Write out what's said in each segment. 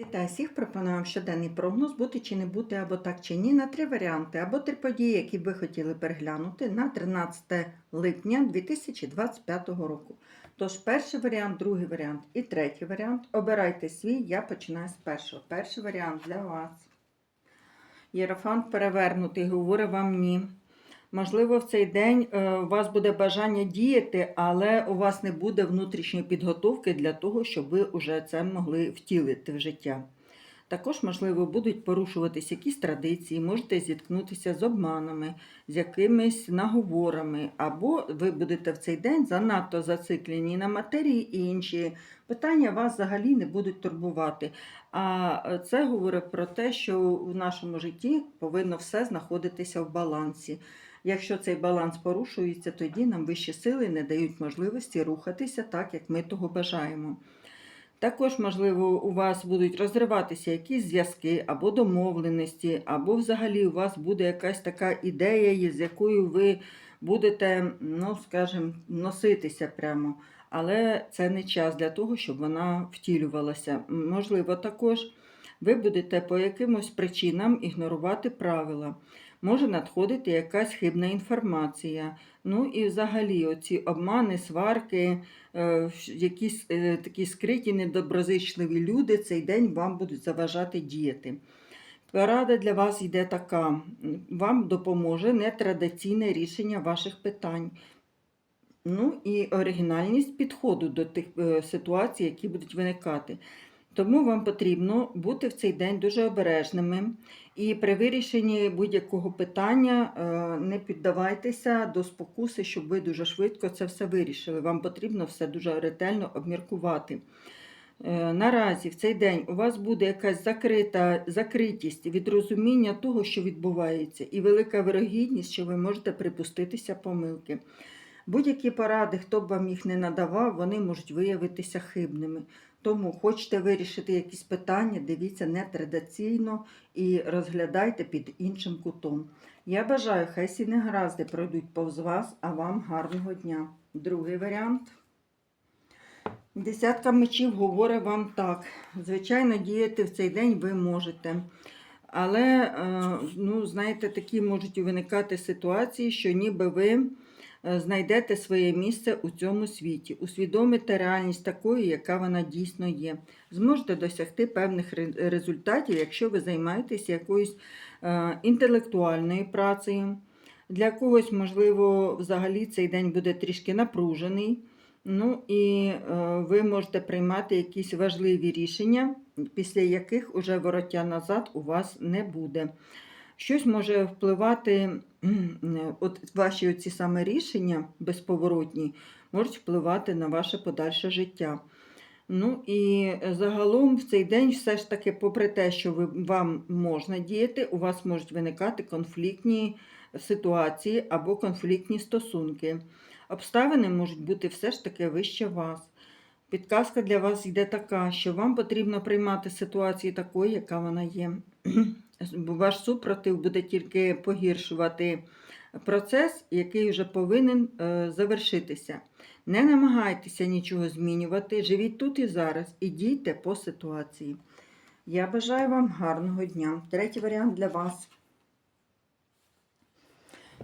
Вітаю всіх, пропоную вам щоденний прогноз бути чи не бути, або так чи ні, на три варіанти, або три події, які ви хотіли переглянути на 13 липня 2025 року. Тож, перший варіант, другий варіант і третій варіант. Обирайте свій, я починаю з першого. Перший варіант для вас. Єрофант перевернутий, говорить вам ні. Можливо, в цей день е, у вас буде бажання діяти, але у вас не буде внутрішньої підготовки для того, щоб ви вже це могли втілити в життя. Також, можливо, будуть порушуватись якісь традиції, можете зіткнутися з обманами, з якимись наговорами, або ви будете в цей день занадто зациклені на матерії, і інші питання вас взагалі не будуть турбувати. А це говорить про те, що в нашому житті повинно все знаходитися в балансі. Якщо цей баланс порушується, тоді нам вищі сили не дають можливості рухатися так, як ми того бажаємо. Також, можливо, у вас будуть розриватися якісь зв'язки або домовленості, або взагалі у вас буде якась така ідея, з якою ви будете, ну, скажімо, носитися прямо. Але це не час для того, щоб вона втілювалася. Можливо, також ви будете по якимось причинам ігнорувати правила. Може надходити якась хибна інформація. Ну і взагалі оці обмани, сварки, е, якісь е, такі скриті, недоброзичливі люди цей день вам будуть заважати діяти. Порада для вас йде така: вам допоможе нетрадиційне рішення ваших питань. Ну і оригінальність підходу до тих е, ситуацій, які будуть виникати. Тому вам потрібно бути в цей день дуже обережними і при вирішенні будь-якого питання е, не піддавайтеся до спокуси, щоб ви дуже швидко це все вирішили. Вам потрібно все дуже ретельно обміркувати. Е, Наразі в цей день у вас буде якась закрита закритість від розуміння того, що відбувається, і велика вирогідність, що ви можете припуститися помилки. Будь-які поради, хто б вам їх не надавав, вони можуть виявитися хибними. Тому хочете вирішити якісь питання, дивіться нетрадиційно і розглядайте під іншим кутом. Я бажаю, хай всі негаразди пройдуть повз вас, а вам гарного дня. Другий варіант. Десятка мечів говорить вам так. Звичайно, діяти в цей день ви можете. Але, е, ну, знаєте, такі можуть виникати ситуації, що ніби ви знайдете своє місце у цьому світі, усвідомите реальність такою, яка вона дійсно є. Зможете досягти певних результатів, якщо ви займаєтесь якоюсь е, інтелектуальною працею. Для когось, можливо, взагалі цей день буде трішки напружений. Ну і е, ви можете приймати якісь важливі рішення, після яких уже вороття назад у вас не буде. Щось може впливати, от ваші оці саме рішення безповоротні, можуть впливати на ваше подальше життя. Ну і загалом в цей день все ж таки, попри те, що ви, вам можна діяти, у вас можуть виникати конфліктні ситуації або конфліктні стосунки. Обставини можуть бути все ж таки вище вас. Підказка для вас йде така, що вам потрібно приймати ситуацію такою, яка вона є. Ваш супротив буде тільки погіршувати процес, який вже повинен е, завершитися. Не намагайтеся нічого змінювати, живіть тут і зараз і дійте по ситуації. Я бажаю вам гарного дня. Третій варіант для вас.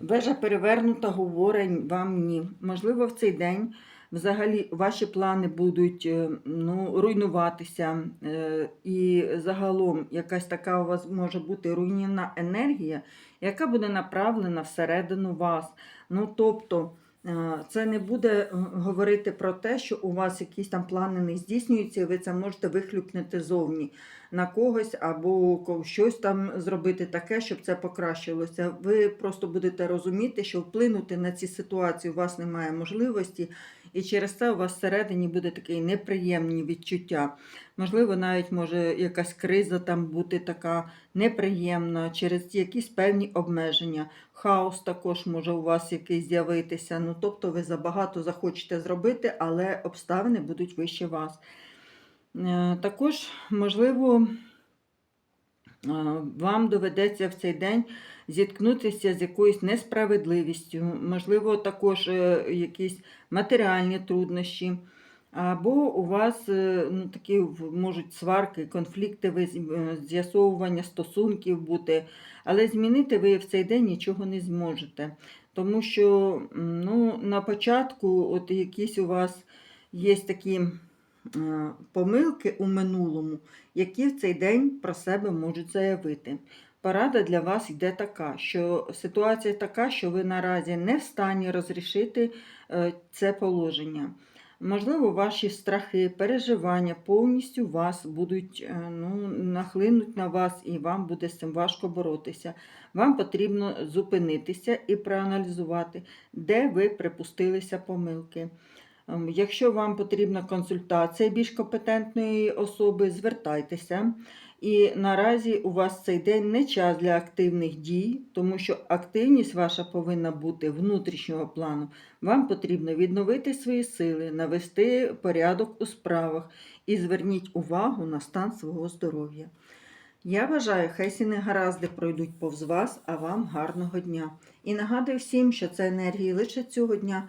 Вежа перевернута говорить вам ні. Можливо, в цей день взагалі ваші плани будуть е, ну, руйнуватися, е, і загалом якась така у вас може бути руйнівна енергія, яка буде направлена всередину вас. Ну, тобто, е, це не буде говорити про те, що у вас якісь там плани не здійснюються, і ви це можете вихлюпнути зовні на когось або щось там зробити таке, щоб це покращилося. Ви просто будете розуміти, що вплинути на ці ситуації у вас немає можливості, і через це у вас всередині буде такі неприємні відчуття. Можливо, навіть може якась криза там бути така неприємна, через якісь певні обмеження. Хаос також може у вас якийсь з'явитися. Ну, тобто ви забагато захочете зробити, але обставини будуть вище вас. Е, Також, можливо, вам доведеться в цей день зіткнутися з якоюсь несправедливістю, можливо, також е, якісь матеріальні труднощі. Або у вас е, ну, такі можуть сварки, конфлікти, е, з'ясовування стосунків бути, але змінити ви в цей день нічого не зможете. Тому що ну, на початку от якісь у вас є такі помилки у минулому, які в цей день про себе можуть заявити. Порада для вас йде така, що ситуація така, що ви наразі не в стані розрішити е, це положення. Можливо, ваші страхи, переживання повністю вас будуть е, ну, нахлинуть на вас, і вам буде з цим важко боротися. Вам потрібно зупинитися і проаналізувати, де ви припустилися помилки. Ем, Якщо вам потрібна консультація більш компетентної особи, звертайтеся. І наразі у вас цей день не час для активних дій, тому що активність ваша повинна бути внутрішнього плану. Вам потрібно відновити свої сили, навести порядок у справах і зверніть увагу на стан свого здоров'я. Я бажаю, хай всі негаразди пройдуть повз вас, а вам гарного дня. І нагадую всім, що це енергії лише цього дня.